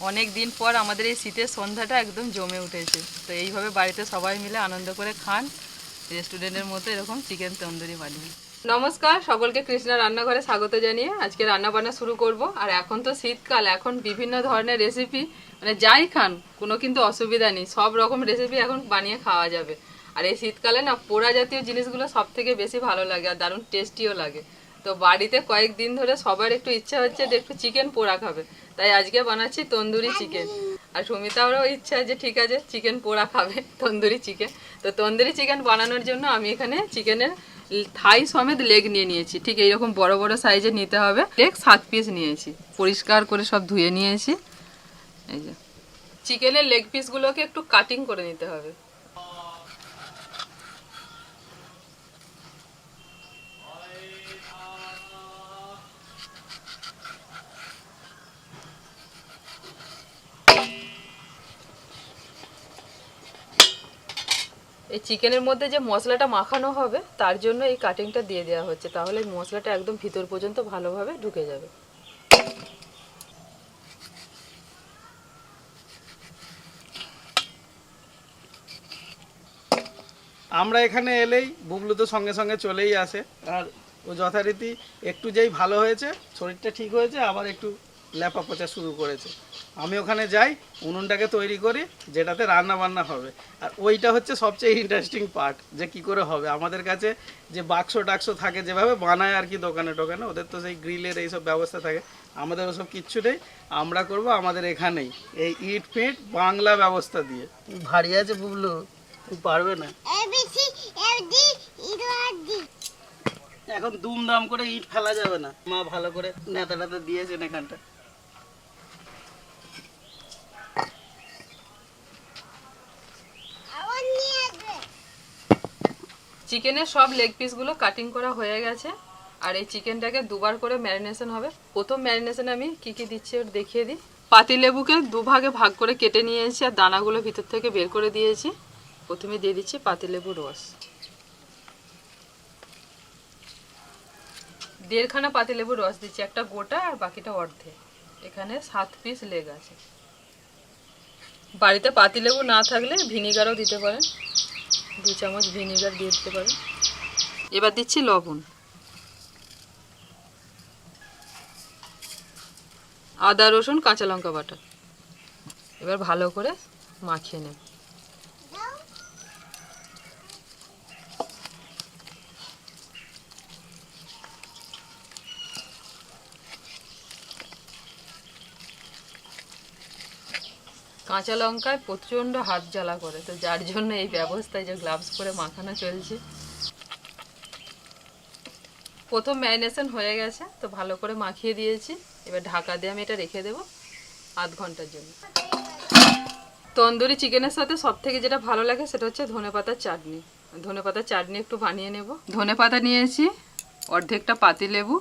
অনেক দিন পর আমাদের এই শীতের সন্ধ্যাটা একদম জমে উঠেছে। তো এইভাবে বাড়িতে সবাই মিলে আনন্দ করে খান। রেস্টুরেন্টের মতো এরকম চিকেন তন্দুরি বানিয়ে। নমস্কার, সকলকে কৃষ্ণা রান্নাঘরে স্বাগত জানিয়ে আজকে রান্না বান্না শুরু করব। আর এখন তো শীতকাল, এখন বিভিন্ন ধরনের রেসিপি মানে যাই খান, কোনো কিন্তু অসুবিধা নেই। সব রকম রেসিপি এখন বানিয়ে খাওয়া যাবে। আর এই শীতকালে না, পোড়া জাতীয় জিনিসগুলো সব থেকে বেশি ভালো লাগে আর দারুণ টেস্টিও লাগে। তো বাড়িতে কয়েকদিন ধরে সবার একটু ইচ্ছা হচ্ছে যে একটু চিকেন পোড়া খাবে। তাই আজকে বানাচ্ছি তন্দুরি চিকেন। আর সুমিতারও ইচ্ছা যে ঠিক আছে, চিকেন পোড়া খাবে, তন্দুরি চিকেন। তো তন্দুরি চিকেন বানানোর জন্য আমি এখানে চিকেনের থাই সমেত লেগ নিয়ে নিয়েছি। ঠিক এইরকম বড় বড় সাইজের নিতে হবে। লেগ সাত পিস নিয়েছি। পরিষ্কার করে সব ধুয়ে নিয়েছি। এই যে। চিকেনের লেগ পিসগুলোকে একটু কাটিং করে নিতে হবে। এই চিকেনের মধ্যে যে মশলাটা মাখানো হবে, তার জন্য এই কাটিংটা দিয়ে দেওয়া হচ্ছে। তাহলে মশলাটা একদম ভিতর পর্যন্ত ভালোভাবে ঢুকে যাবে। আমরা এখানে এলেই বুবলু তো সঙ্গে সঙ্গে চলেই আসে। আর ও যথারীতি একটু যেই ভালো হয়েছে, শরীরটা ঠিক হয়েছে, আবার একটু ল্যাপা পচা শুরু করেছে। আমি ওখানে যাই উনুনটাকে তৈরি করি যেটাতে রান্না বান্না হবে। আর ওইটা হচ্ছে সবচেয়ে ইন্টারেস্টিং পার্ট যে কি করে হবে। আমাদের কাছে যে বাক্স টাক্স থাকে যেভাবে বানায় আর কি দোকানে টোকানে ওদের তো সেই গ্রিলের এইসব ব্যবস্থা থাকে। আমাদের ওসব কিচ্ছু নেই। আমরা করব আমাদের এখানেই। এই ইট ফিট বাংলা ব্যবস্থা দিয়ে। ভারী আছে বুবলু তুই পারবে না। এখন দুমদাম করে ইট ফেলা যাবে না। মা ভালো করে নেতা টাতা দিয়েছেন এখানটা আবার নিয়ে আসবে চিকেনের সব লেগ পিসগুলো কাটিং করা হয়ে গেছে। আর এই চিকেনটাকে দুবার করে ম্যারিনেশন হবে। প্রথম ম্যারিনেশন আমি কি কি দিচ্ছি দেখিয়ে দিই। পাতিলেবুকে দুভাগে ভাগ করে কেটে নিয়েছি আর দানাগুলো ভিতর থেকে বের করে দিয়েছি। প্রথমে দিয়ে দিচ্ছি পাতিলেবুর রস। দেড়খানা পাতিলেবুর রস দিচ্ছি, একটা গোটা আর বাকিটা অর্ধেক। এখানে সাত পিস লেগ আছে। বাড়িতে পাতিলেবু না থাকলে ভিনিগারও দিতে পারেন। দু চামচ ভিনেগার দিয়ে দিতে পারেন। এবার দিচ্ছি লবণ। আদা, রসুন, কাঁচা লঙ্কা বাটা। এবার ভালো করে মাখিয়ে নেব। কাঁচা লঙ্কায় প্রচণ্ড হাত জ্বালা করে। তো যার জন্য এই ব্যবস্থায় যে গ্লাভস পরে মাখানো চলছে। প্রথম ম্যারিনেশন হয়ে গেছে, তো ভালো করে মাখিয়ে দিয়েছি। এবার ঢাকা দিয়ে আমি এটা রেখে দেবো আধ ঘণ্টার জন্য। তন্দুরি চিকেনের সাথে সব থেকে যেটা ভালো লাগে সেটা হচ্ছে ধনেপাতার চাটনি। ধনেপাতার চাটনি একটু বানিয়ে নেব। ধনেপাতা নিয়েছি, অর্ধেকটা পাতিলেবু,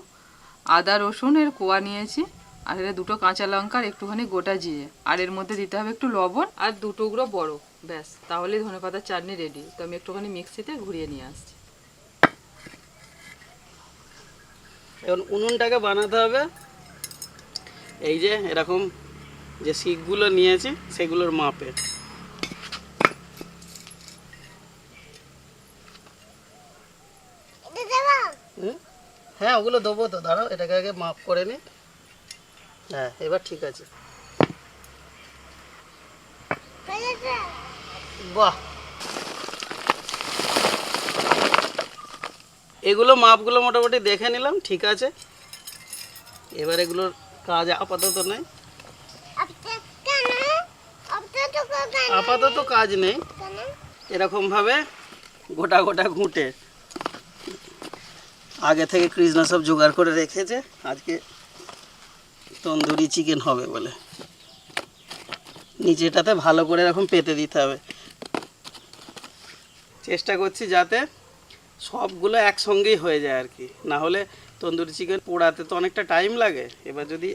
আদা রসুন এর কোয়া নিয়েছি। আর এটা দুটো কাঁচা লঙ্কা আর একটুখানি গোটা জিরে। আর এর মধ্যে দিতে হবে একটু লবণ আর দু টুকরো বড়। ব্যাস তাহলেই ধনেপাতার চাটনি রেডি তো আমি একটুখানি মিক্সিতে ঘুরিয়ে নিয়ে আসছি। এখন উনুনটাকে বানাতে হবে। এই যে এরকম যে শিকগুলো নিয়েছি সেগুলোর মাপে। হুম? হ্যাঁ ওগুলো দেবো তো। দাঁড়াও এটাকে আগে মাপ করে নি। হ্যাঁ এবার ঠিক আছে। বাহ। এগুলো মাপগুলো মোটামুটি দেখে নিলাম, ঠিক আছে। এবার এগুলোর কাজ আপাতত নেই। আপাতত কাজ নেই। এরকমভাবে গোটা গোটা ঘুঁটে। আগে থেকে কৃষ্ণা সব জোগাড় করে রেখেছে, আজকে তন্দুরি চিকেন হবে বলে। নিচেটাতে ভালো করে এরকম পেতে দিতে হবে। চেষ্টা করছি যাতে সবগুলো একসঙ্গেই হয়ে যায় আর কি। না হলে তন্দুরি চিকেন পোড়াতে তো অনেকটা টাইম লাগে। এবার যদি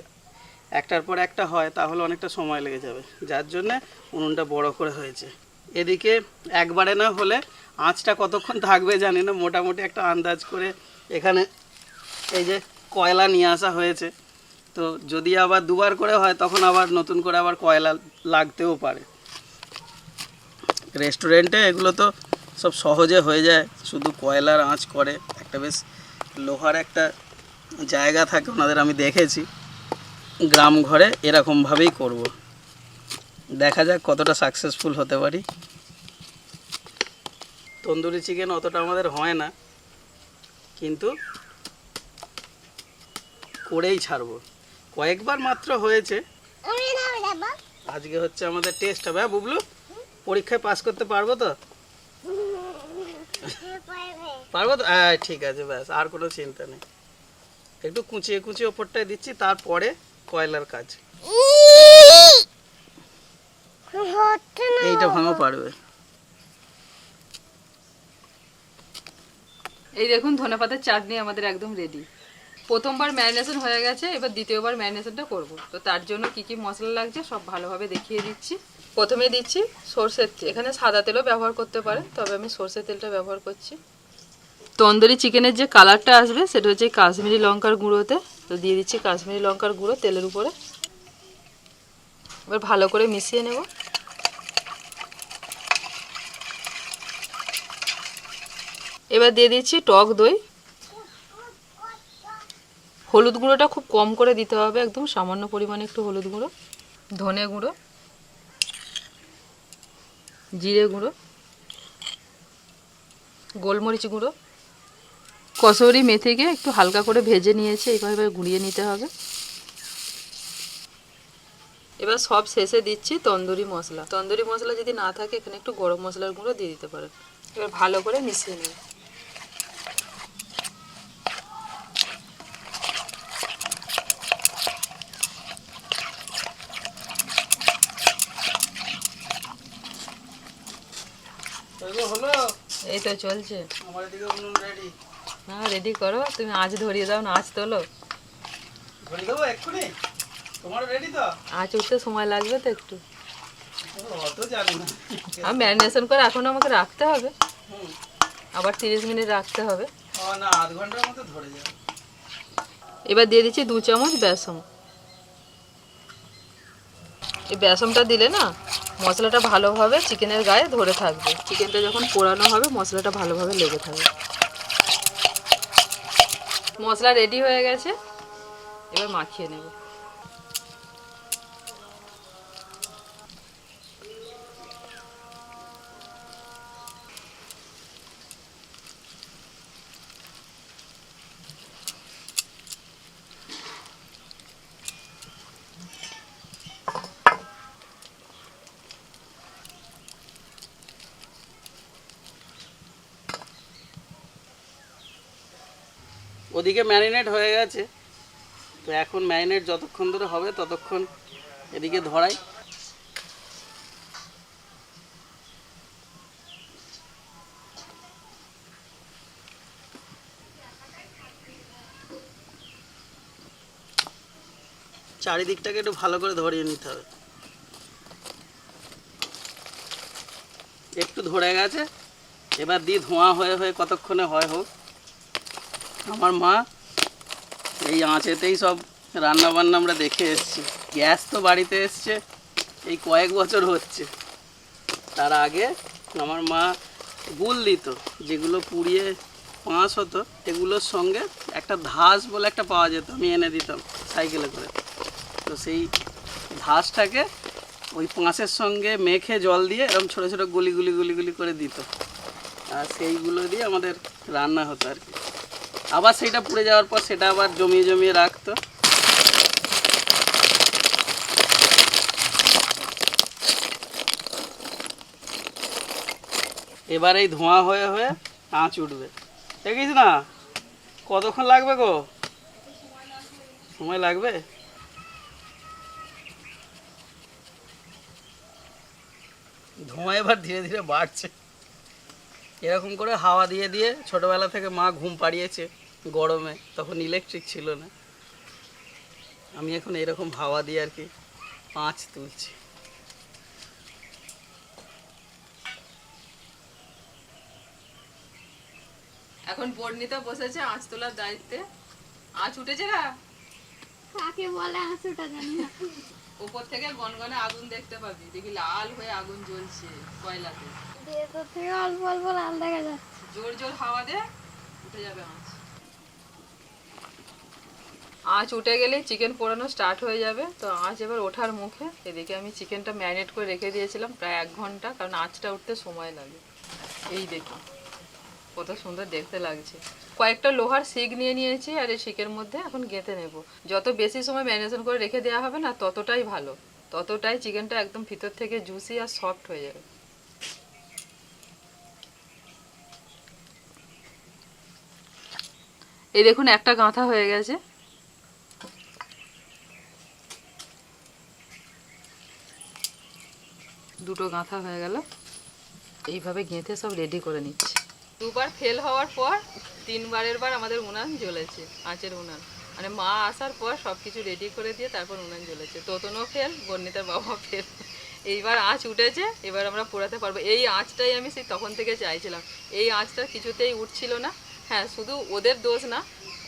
একটার পর একটা হয়, তাহলে অনেকটা সময় লেগে যাবে। যার জন্যে উনুনটা বড় করে হয়েছে। এদিকে একবারে না হলে আঁচটা কতক্ষণ থাকবে জানি না। মোটামুটি একটা আন্দাজ করে এখানে এই যে কয়লা নিয়ে আসা হয়েছে। তো যদি আবার দুবার করে হয়, তখন আবার নতুন করে আবার কয়লা লাগতেও পারে। রেস্টুরেন্টে এগুলো তো সব সহজে হয়ে যায়, শুধু কয়লার আঁচ করে, একটা বেশ লোহার একটা জায়গা থাকে, ওনাদের আমি দেখেছি। গ্রাম ঘরে এরকমভাবেই করব। দেখা যাক কতটা সাকসেসফুল হতে পারি। তন্দুরি চিকেন অতটা আমাদের হয় না, কিন্তু করেই ছাড়বো। কয়েকবার মাত্র হয়েছে। আজকে হচ্ছে আমাদের টেস্ট হবে হ্যাঁ বুবলু? পরীক্ষায় পাস করতে পারব তো? পারব তো? হ্যাঁ ঠিক আছে, ব্যাস, আর কোনো চিন্তা নেই। একটু কুচিয়ে কুচিয়ে ওপরটায় দিচ্ছি, তারপরে কয়লার কাজ। এইটা ভাঙো পারবে। এই দেখুন, ধনেপাতার চাটনি আমাদের একদম রেডি প্রথমবার ম্যারিনেশন হয়ে গেছে, এবার দ্বিতীয়বার ম্যারিনেশনটা করব। তো তার জন্য কি কি মশলা লাগছে সব ভালোভাবে দেখিয়ে দিচ্ছি। প্রথমে দিচ্ছি সর্ষের এখানে সাদা তেলও ব্যবহার করতে পারেন, তবে আমি সর্ষের তেলটা ব্যবহার করছি। তন্দুরি চিকেনের যে কালারটা আসবে, সেটা হচ্ছে কাশ্মীরি লঙ্কার গুঁড়োতে। তো দিয়ে দিচ্ছি কাশ্মীরি লঙ্কার গুঁড়ো তেলের উপরে। এবার ভালো করে মিশিয়ে নেব। এবার দিয়ে দিচ্ছি টক দই। হলুদ গুঁড়োটা খুব কম করে দিতে হবে, একদম সামান্য পরিমাণে একটু হলুদ গুঁড়ো, ধনে গুঁড়ো, জিরে গুঁড়ো, গোলমরিচ গুঁড়ো, কসৌরি মেথিকে একটু হালকা করে ভেজে নিয়েছি, এইভাবে গুঁড়িয়ে নিতে হবে। এবার সব শেষে দিচ্ছি তন্দুরি মশলা। তন্দুরি মশলা যদি না থাকে, এখানে একটু গরম মশলার গুঁড়ো দিয়ে দিতে পারেন। এবার ভালো করে মিশিয়ে নেব এগুলো হলো এই তো চলছে। এদিকে উনুন রেডি না রেডি করো। তুমি আঁচ ধরিয়ে দাও না আঁচ তোলো। আঁচ উঠতে সময় লাগবে তো একটু। না। আর ম্যারিনেশন করে এখন আমাকে রাখতে হবে। আবার তিরিশ মিনিট রাখতে হবে। না এবার দিয়ে দিচ্ছি দু চামচ বেসম এই বেসমটা দিলে না মশলাটা ভালোভাবে চিকেনের গায়ে ধরে থাকবে। চিকেনটা যখন পোড়ানো হবে, মশলাটা ভালোভাবে লেগে থাকবে। মশলা রেডি হয়ে গেছে। এবার মাখিয়ে নেব। ওদিকে ম্যারিনেট হয়ে গেছে। তো এখন ম্যারিনেট যতক্ষণ ধরে হবে ততক্ষণ এদিকে ধরাই। চারিদিকটাকে একটু ভালো করে ধরিয়ে নিতে হবে। একটু ধরে গেছে। এবার দিয়ে ধোঁয়া হয়ে হয়ে কতক্ষণে হয় হোক। আমার মা এই আঁচেতেই সব রান্না বান্না আমরা দেখে এসেছি। গ্যাস তো বাড়িতে এসছে, এই কয়েক বছর হচ্ছে। তার আগে আমার মা গুল দিত, যেগুলো পুড়িয়ে পাঁশ হতো, এগুলোর সঙ্গে একটা ধাস বলে একটা পাওয়া যেত, আমি এনে দিতাম সাইকেলে করে। তো সেই ধাসটাকে ওই পাঁশের সঙ্গে মেখে জল দিয়ে এরকম ছোটো ছোটো গুলি গুলি গুলি গুলি করে দিত। আর সেইগুলো দিয়ে আমাদের রান্না হতো আর কি। আবার সেটা পুড়ে যাওয়ার পর সেটা আবার জমিয়ে জমিয়ে রাখতো। এবার এই ধোঁয়া হয়ে হয়ে আঁচ উঠবে। দেখিস না? কতক্ষণ লাগবে গো? সময় লাগবে? ধোঁয়া এবার ধীরে ধীরে বাড়ছে। এরকম করে হাওয়া দিয়ে দিয়ে ছোটবেলা থেকে মা ঘুম পাড়িয়েছে গরমে তখন ইলেকট্রিক ছিল না। আমি এখন এরকম হাওয়া দিয়ে আর কি পাঁচ তুলছি। এখন বর্ণিতা বসেছে আঁচ তোলার দায়িত্বে। আঁচ উঠেছে না কাকে বলে আঁচুটা জানি না। উপর থেকে গনগনে আগুন দেখতে পাবি। দেখি লাল হয়ে আগুন জ্বলছে কয়লাতে। জোর জোর হাওয়া উঠে আঁচ উঠে গেলেই চিকেন পোড়ানো স্টার্ট হয়ে যাবে, তো আঁচ এবার ওঠার মুখে। এদিকে আমি চিকেনটা ম্যারিনেট করে রেখে দিয়েছিলাম প্রায় এক ঘণ্টা, কারণ আঁচটা উঠতে সময় লাগে। এই দেখি, কত সুন্দর দেখতে লাগছে। কয়েকটা লোহার শিক নিয়ে নিয়েছি আর এই শিকের মধ্যে এখন গেঁথে নেব। যত বেশি সময় ম্যারিনেশন করে রেখে দেওয়া হবে না, ততটাই ভালো। ততটাই চিকেনটা একদম ভিতর থেকে জুসি আর সফট হয়ে যাবে। এই দেখুন, একটা গাঁথা হয়ে গেছে। দুটো গাঁথা হয়ে গেল। এইভাবে গেঁথে সব রেডি করে নিচ্ছি। দুবার ফেল হওয়ার পর, তিনবারের বার আমাদের উনান জ্বলেছে, আঁচের উনান। মানে মা আসার পর সব কিছু রেডি করে দিয়ে তারপর উনান জ্বলেছে। তোতনও ফেল বর্ণিতার বাবা ফেল এইবার আঁচ উঠেছে, এবার আমরা পোড়াতে পারব। এই আঁচটাই আমি সেই তখন থেকে চাইছিলাম। এই আঁচটা কিছুতেই উঠছিল না। হ্যাঁ শুধু ওদের দোষ না,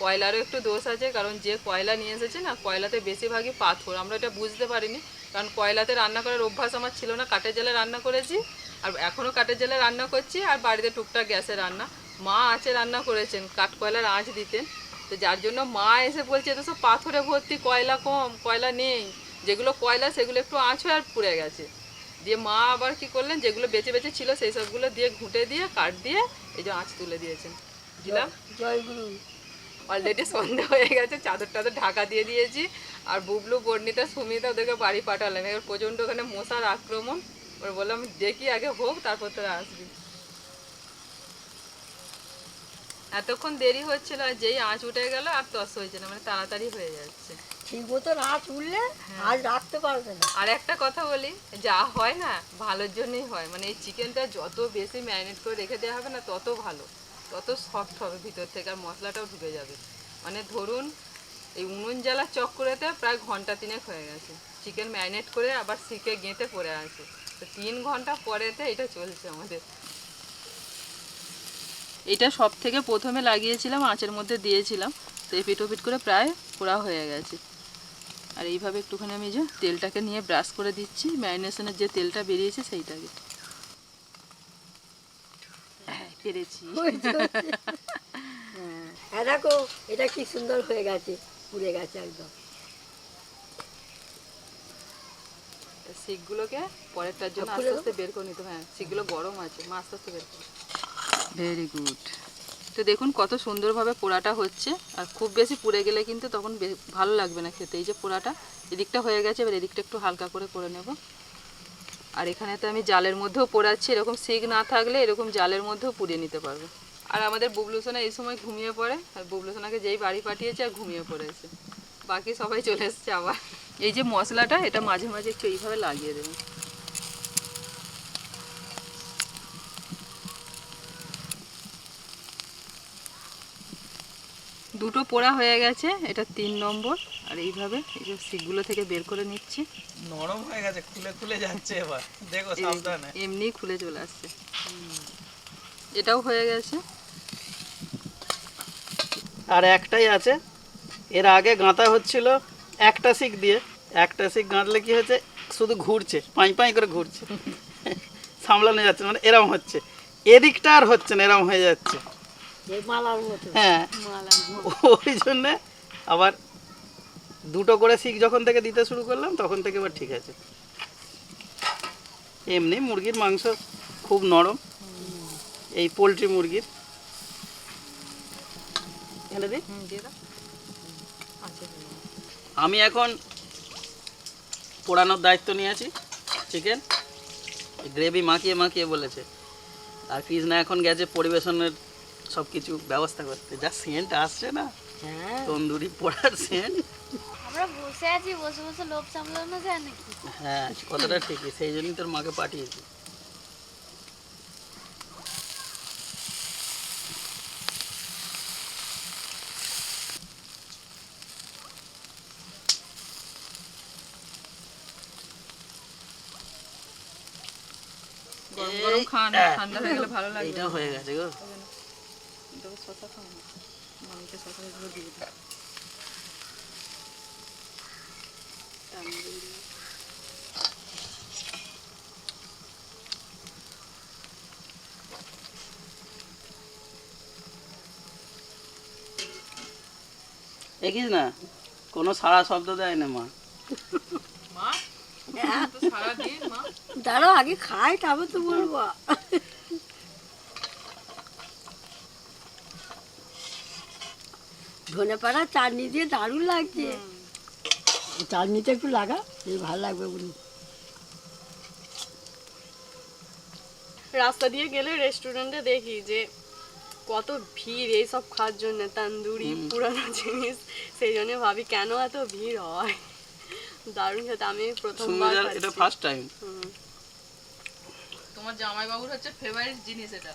কয়লারও একটু দোষ আছে, কারণ যে কয়লা নিয়ে এসেছে না, কয়লাতে বেশিরভাগই পাথর, আমরা এটা বুঝতে পারিনি, কারণ কয়লাতে রান্না করার অভ্যাস আমার ছিল না, কাঠের জেলে রান্না করেছি, আর এখনও কাঠের জেলে রান্না করছি, আর বাড়িতে টুকটাক গ্যাসে রান্না। মা আছে রান্না করেছেন, কাঠ কয়লার আঁচ দিতেন, তো যার জন্য মা এসে বলছে এটা সব পাথরে ভর্তি, কয়লা কম, কয়লা নেই, যেগুলো কয়লা সেগুলো একটু আঁচ হয়ে আর পুড়ে গেছে। দিয়ে মা আবার কি করলেন, যেগুলো বেঁচে বেঁচে ছিল, সেই সবগুলো দিয়ে ঘুঁটে দিয়ে, কাঠ দিয়ে, এই যে আঁচ তুলে দিয়েছেন। দিলাম। জয়গুরু। অলরেডি সন্ধে হয়ে গেছে চাদর টাদর ঢাকা দিয়ে দিয়েছি। আর বুবলু বর্ণিতা সুমিতা ওদেরকে বাড়ি পাঠালাম। এবার প্রচণ্ড ওখানে মশার আক্রমণ। ওর বললাম দেখি আগে হোক তারপর তোরা আসবি। এতক্ষণ দেরি হচ্ছিল আর যেই আঁচ উঠে গেল আর তস হয়েছে না মানে তাড়াতাড়ি হয়ে যাচ্ছে। ঠিক মতো নাচ উঠলে আজ রাখতে পারবে না। আর একটা কথা বলি যা হয় না ভালোর জন্যই হয়। মানে এই চিকেনটা যত বেশি ম্যারিনেট করে রেখে দেওয়া হবে না তত ভালো। তত সফট হবে, ভিতর থেকে আর মশলাটাও ঢুকে যাবে। মানে ধরুন, এই উনুন জ্বালা চক্করেতে প্রায় ঘণ্টা তিনেক হয়ে গেছে। চিকেন ম্যারিনেট করে আবার শিকে গেঁথে পড়ে আছে। তো তিন ঘণ্টা পরেতে এটা চলছে আমাদের। এটা সব থেকে প্রথমে লাগিয়েছিলাম, আঁচের মধ্যে দিয়েছিলাম। তো এই পিটোপিট করে প্রায় পোড়া হয়ে গেছে। আর এইভাবে একটুখানি আমি যে তেলটাকে নিয়ে ব্রাশ করে দিচ্ছি, ম্যারিনেশনের যে তেলটা বেরিয়েছে সেইটাকে। পেরেছি। হ্যাঁ দেখো এটা কি সুন্দর হয়ে গেছে পুড়ে গেছে একদম। শিকগুলোকে পরেরটার জন্য আস্তে আস্তে বের করে নিতে হ্যাঁ শিকগুলো গরম আছে মা আস্তে আস্তে বের করে। ভেরি গুড তো দেখুন কত সুন্দরভাবে পোড়াটা হচ্ছে আর খুব বেশি পুড়ে গেলে কিন্তু তখন ভালো লাগবে না খেতে। এই যে পোড়াটা এদিকটা হয়ে গেছে এবার এদিকটা একটু হালকা করে করে নেব। আর এখানে তো আমি জালের মধ্যেও পোড়াচ্ছি, এরকম শিক না থাকলে এরকম জালের মধ্যেও পুড়িয়ে নিতে পারব। আর আমাদের বুবলুসোনা এই সময় ঘুমিয়ে পড়ে, আর বুবলুসোনাকে যেই বাড়ি পাঠিয়েছে আর ঘুমিয়ে পড়েছে। বাকি সবাই চলে এসছে আবার। এই যে মশলাটা, এটা মাঝে মাঝে একটু এইভাবে লাগিয়ে দেবেন দুটো পোড়া হয়ে গেছে, এটা তিন নম্বর। আর এইভাবে এই যে শিকগুলো থেকে বের করে নিচ্ছি। নরম হয়ে গেছে খুলে খুলে যাচ্ছে এবার। দেখো সাবধানে। এমনি খুলে চলে আসছে। এটাও হয়ে গেছে। আর একটাই আছে। এর আগে গাঁথা হচ্ছিল একটা শিক দিয়ে। একটা শিক গাঁথলে কি হচ্ছে? শুধু ঘুরছে পাঁই পাঁই করে ঘুরছে। সামলানো যাচ্ছে মানে এরম হচ্ছে। এদিকটা আর হচ্ছে না এরম হয়ে যাচ্ছে। হ্যাঁ। ওই জন্যে আবার দুটো করে শিখ যখন থেকে দিতে শুরু করলাম তখন থেকে এবার ঠিক আছে। এমনি মুরগির মাংস খুব নরম। এই পোলট্রি মুরগির। আচ্ছা আমি এখন পোড়ানোর দায়িত্ব নিয়েছি চিকেন গ্রেভি মাখিয়ে মাখিয়ে বলেছে। আর কৃষ্ণা এখন গেছে পরিবেশনের সব কিছু ব্যবস্থা করতে। যা সেন্ট আসছে না। তন্দুরি পোড়ার সেন্ট আমরা বসে আছি বসে বসে লোভ সামলানো যায় নাকি? হ্যাঁ কথাটা ঠিকই সেই জন্যই তোর মাকে পাঠিয়েছি। গরম গরম খান ঠান্ডা হয়ে গেলে ভালো লাগে এইটাও হয়ে গেছে গো। শশা খাও দিয়ে তন্দুরি দেখিস না কোনো সারা শব্দ দেয় না মা। মা তো সারাদিন মা। দাঁড়াও আগে খাই তারপর তো বলব। ধনে পাড়া চাটনি দিয়ে দারুণ লাগছে। চাটনিটা একটু লাগা এই ভালো লাগবে বলি রাস্তা দিয়ে গেলে রেস্টুরেন্টে দেখি যে কত ভিড় এইসব খাওয়ার জন্য তান্দুরি পুরানো জিনিস সেই জন্য ভাবি কেন এত ভিড় হয়? দারুণ খেতে আমি প্রথমবার এটা ফার্স্ট টাইম হুম। তোমার জামাইবাবুর হচ্ছে ফেভারিট জিনিস এটা।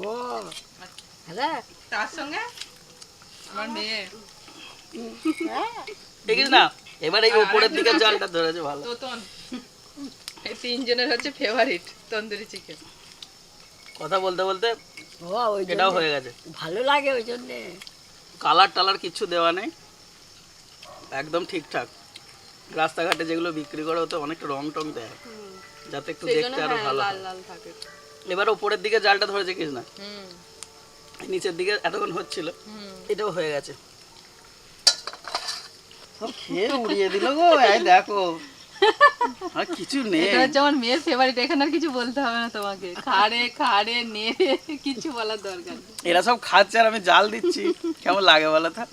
ও হ্যাঁ তার সঙ্গে? আমার মেয়ে দেখিস না এবার এই উপরের দিকে জালটা ধরেছে ভালো। তোতন। এই তিনজনের হচ্ছে ফেভারিট তন্দুরি চিকেন কথা বলতে বলতে ও ওই এটাও হয়ে গেছে। ভালো লাগে ওই জন্যে। কালার টালার কিছু দেওয়া নেই। একদম ঠিকঠাক। রাস্তাঘাটে যেগুলো বিক্রি করে ওতে অনেকটা রং টং দেয়। যাতে একটু দেখতে আরও হ্যাঁ, ভালো এবার উপরের দিকে জালটা ধরেছে কিস না? নিচের দিকে এতক্ষণ হচ্ছিল। হুম। এটাও হয়ে গেছে। সব খেয়ে উড়িয়ে দিল গো এই দেখো। আর কিছু নেই। এটা হচ্ছে আমার মেয়ের ফেভারিট এখানে আর কিছু বলতে হবে না তোমাকে। খাড়ে খাড়ে নেড়ে কিছু বলার দরকার নেই। এরা সব খাচ্ছে আর আমি জাল দিচ্ছি। কেমন লাগে বলো তা?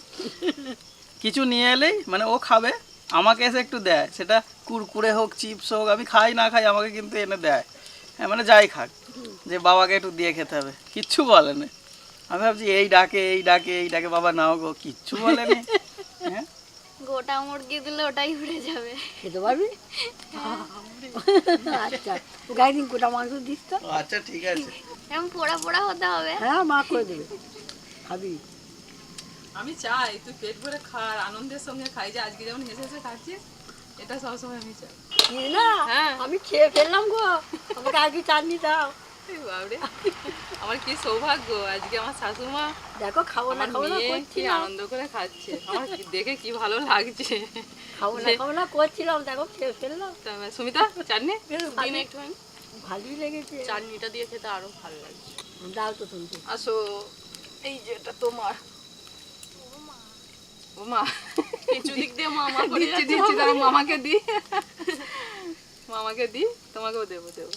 কিছু নিয়ে এলেই মানে ও খাবে আমাকে এসে একটু দেয়। সেটা কুরকুরে হোক চিপস হোক আমি খাই না খাই আমাকে কিন্তু এনে দেয়। হ্যাঁ মানে যাই খাক যে বাবাকে একটু দিয়ে খেতে হবে। কিচ্ছু বলে না। আমি ভাবছি এই ডাকে এই ডাকে এই ডাকে বাবা নাও গো। কিচ্ছু বলেনি হ্যাঁ? গোটা মুরগি দিলে ওটাই উড়ে যাবে। খেতে পারবি? আচ্ছা ওকে একদিন গোটা মাংস দিস তো। আচ্ছা ঠিক আছে। এরকম পোড়া পোড়া হতে হবে। হ্যাঁ মা করে দেবে। খাবি। আমি চাই তুই পেট ভরে খা আনন্দের সঙ্গে খাই। যে আজকে যেমন হেসে হেসে খাচ্ছিস এটা সবসময় আমি চাই। না হ্যাঁ। আমি খেয়ে ফেললাম গো। আমাকে আগে চাটনি দাও। বাবরে আমার কি সৌভাগ্য আজকে আমার শাশুমা দেখো খাব না খাব না কি আনন্দ করে খাচ্ছে। আমার দেখে কি ভালো লাগছে? খাব না খাব না করছিলাম দেখো খেয়ে ফেললাম সুমিতা চাটনি? দিন একটুখানি। ভালোই লেগেছে। চাটনিটা দিয়ে খেতে আরও ভালো লাগছে। দাও তো তুমি। আসো এই যে এটা তোমার। ও মা কিছু দিক দিয়ে দিচ্ছি দিচ্ছি মামাকে দি মামাকে দি তোমাকেও দেবো দেবো।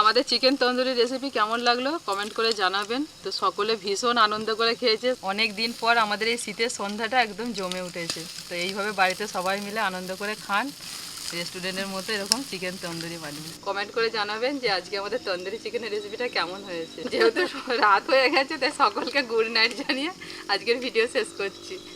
আমাদের চিকেন তন্দুরি রেসিপি কেমন লাগল? কমেন্ট করে জানাবেন। তো সকলে ভীষণ আনন্দ করে খেয়েছে। অনেক দিন পর আমাদের এই শীতের সন্ধ্যাটা একদম জমে উঠেছে। তো এইভাবে বাড়িতে সবাই মিলে আনন্দ করে খান। রেস্টুরেন্টের মতো এরকম চিকেন তন্দুরি বানিয়ে। কমেন্ট করে জানাবেন যে আজকে আমাদের তন্দুরি চিকেনের রেসিপিটা কেমন হয়েছে। যেহেতু রাত হয়ে গেছে, তাই সকলকে গুড নাইট জানিয়ে আজকের ভিডিও শেষ করছি।